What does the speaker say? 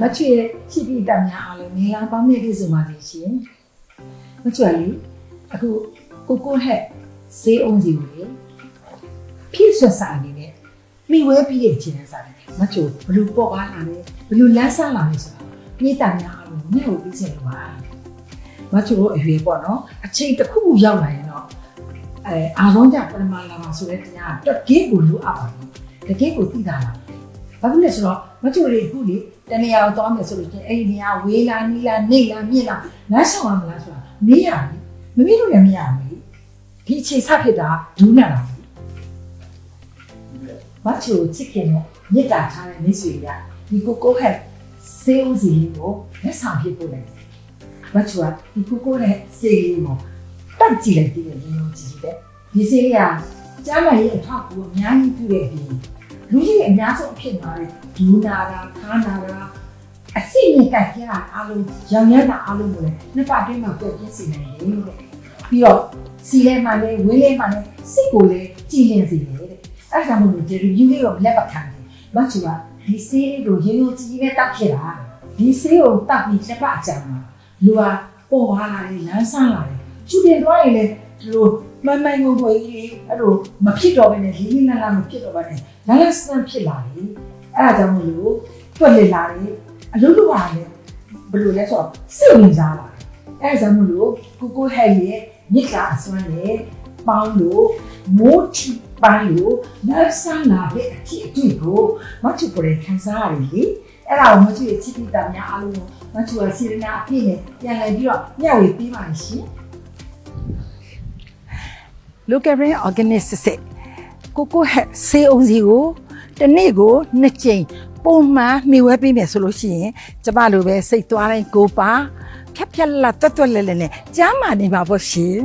မချွေရဲ့ချစ်ပြီးတတ်များအားလုံးမင်္ဂလာပေါင်းမြတ်ပြည့်စုံပါစေရှင်မချွေလေအခုကိုကိုဟက်ဈေးအောင်စီကိုလေဖြည့်ဆွတ်စာအနေနဲ့မိဝဲပြီးတဲ့ခြင်းနဲ့စားတယ်မချွေဘလူပေါ့ပါလာတယ်ဘလူလန်းစားလာတယ်ဆိုတာပြည့်တတ်များအားလုံးမျက်ကိုပြီးချင်လို့ပါမချွေတို့အရွယ်ပေါ့နော်အချိန်တစ်ခုခုရောက်လာရင်တော့အဲအာရုံကြပရမလာမှာဆိုတဲ့တရားကတကယ်ကိုလိုအပ်ပါတယ်တကယ်ကိုသိတာလား ဘာဖြစ်လဲဆိုတော့မချိုတွေခုလေတနေရာကိုသွားမယ်ဆိုလို့ချင်းအဲ့ဒီနေရာဝေးလာနီးလာနေလာမြင့်လာလမ်းဆောင်ရမလားဆိုတာမေးရတယ်မမေးလို့လည်းမရဘူးဒီအချိန်ဆက်ဖြစ်တာဒူးနာတာမချိုချစ်ခင်နဲ့မြစ်တာထားတဲ့မိတ်ဆွေကဒီကိုကိုဟက်စေးဦးစီလေးကိုလက်ဆောင်ဖြစ်ပို့လိုက်တယ်မချိုကဒီကိုကိုရဲ့စေးလေးကိုတက်ကြည့်လိုက်ပြီးတော့ရင်းနှီးကြည့်တယ်ဒီစေးလေးကကြားမရဲ့အထောက်အကူအများကြီးပြုတဲ့အပြင် လူကြီးအများဆုံးအဖြစ်မှာလေဒူနာတာခါနာတာအစိမ့်နဲ့ကြိုက်ကြတာအားလုံးရောင်ရမ်းတာအားလုံးကိုလည်းနှစ်ပတ်အတွင်းမှာပြည့်ပြည့်စီနိုင်တယ်လို့ပြီးတော့စီလဲမှလည်းဝေးလဲမှလည်းစိတ်ကိုလည်းကြည်လင်စေတယ်တဲ့အဲ့ဒါမှမဟုတ်ဒီ review လေးကိုလက်ပတ်ခံတယ်မချူကဒီဆေးလေးကိုရေရိုကြည်နဲ့တောက်ဖြစ်တာဒီဆေးကိုတောက်ပြီးတစ်ပတ်အကြာမှာလူကပေါ်လာတယ်လမ်းဆန်းလာတယ်ချူတင်သွားရင်လည်းဒီလို မန်မိုင်ငုံငွေကြီးအဲ့လိုမဖြစ်တော့ဘဲနဲ့လေးလေးနက်နက်မဖြစ်တော့ဘဲနဲ့လမ်းလမ်းစမ်းဖြစ်လာတယ်အဲ့ဒါကြောင့်မလို့တွက်လက်လာတယ်အလုပ်လုပ်ရတယ်ဘယ်လိုလဲဆိုတော့စိတ်ဝင်စားလာတယ်အဲ့ဒါကြောင့်မလို့ကိုကိုဟဲ့ရဲ့မြစ်ကအစွမ်းနဲ့ပေါင်းလို့မိုးချပိုင်းလို့နောက်ဆန်းလာတဲ့အဖြစ်အတွေ့ကိုမချူပေါ်ရခံစားရတယ်လေအဲ့ဒါကိုမချူရဲ့ချစ်တိတာများအားလုံးကိုမချူကစီရနာအပြည့်နဲ့ပြန်လည်ပြီးတော့မျှဝေပေးပါရှင် local brain organic စစ်ကိုကိုဟက်ဆေးအောင်စီကိုတစ်နေ့ကိုနှစ်ကြိမ်ပုံမှန်မှီဝဲပေးမယ်ဆိုလို့ရှိရင်ကျမလိုပဲစိတ်သွားတိုင်းကိုပါဖြတ်ဖြတ်လာတွတ်တွတ်လဲလဲနဲ့ကြားမာနေပါပေါ့ရှင်